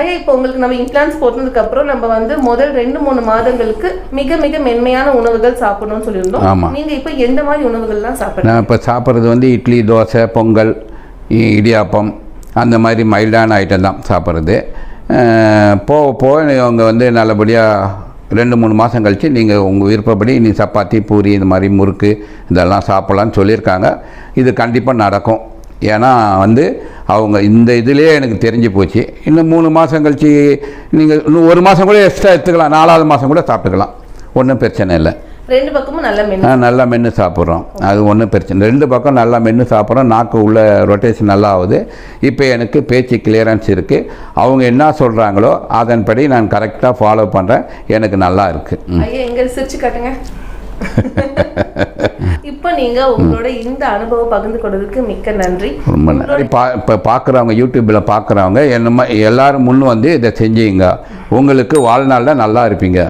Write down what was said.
ஐயா இப்போ உங்களுக்கு நம்ம இம்ப்ளான்ஸ் போட்டதுக்கு அப்புறம் நம்ம வந்து முதல் ரெண்டு மூணு மாதங்களுக்கு மிக மிக மென்மையான உணவுகள் சாப்பிடணும்னு சொல்லியிருந்தோம். ஆமா. நீங்க இப்போ எந்த மாதிரி உணவுகள்லாம் சாப்பிடுறீங்க? நான் இப்போ சாப்பிட்றது வந்து இட்லி தோசை பொங்கல் இடியாப்பம் அந்த மாதிரி மைல்டான ஐட்டம் தான் சாப்பிட்றது. போக போக அவங்க வந்து நல்லபடியாக ரெண்டு மூணு மாதம் கழித்து நீங்கள் உங்கள் விருப்பப்படி நீ சப்பாத்தி பூரி இந்த மாதிரி முறுக்கு இதெல்லாம் சாப்பிட்லான்னு சொல்லியிருக்காங்க. இது கண்டிப்பாக நடக்கும். ஏன்னா வந்து அவங்க இந்த இதுலேயே எனக்கு தெரிஞ்சு போச்சு. இன்னும் மூணு மாதம் கழித்து நீங்கள் இன்னும் ஒரு மாதம் கூட எக்ஸ்ட்ரா எடுத்துக்கலாம். நாலாவது மாதம் கூட சாப்பிட்டுக்கலாம். ஒன்றும் பிரச்சனை இல்லை. ரெண்டு பக்கமும் நல்ல மென்னு ஆ, நல்லா மென்று சாப்பிட்றோம். அது ஒன்றும் பிரச்சனை ரெண்டு பக்கம் நல்லா மென்று சாப்பிட்றோம். நாக்கு உள்ள ரொட்டேஷன் நல்லா ஆகுது. இப்போ எனக்கு பேச்சு கிளியரன்ஸ் இருக்குது அவங்க என்ன சொல்கிறாங்களோ அதன்படி நான் கரெக்டாக ஃபாலோ பண்ணுறேன் எனக்கு நல்லா இருக்குது ஐயா எங்க சிரிச்சு காட்டுங்க. இப்போ நீங்க உங்களோட இந்த அனுபவம் பகிர்ந்து கொண்டதுக்கு மிக்க நன்றி. ரொம்ப நன்றி. பா இப்போ பார்க்குறவங்க யூடியூப்பில் பார்க்குறவங்க என்னமா எல்லாரும் முன் வந்து இதை செஞ்சீங்க. உங்களுக்கு வாழ்நாளில் நல்லா இருப்பீங்க.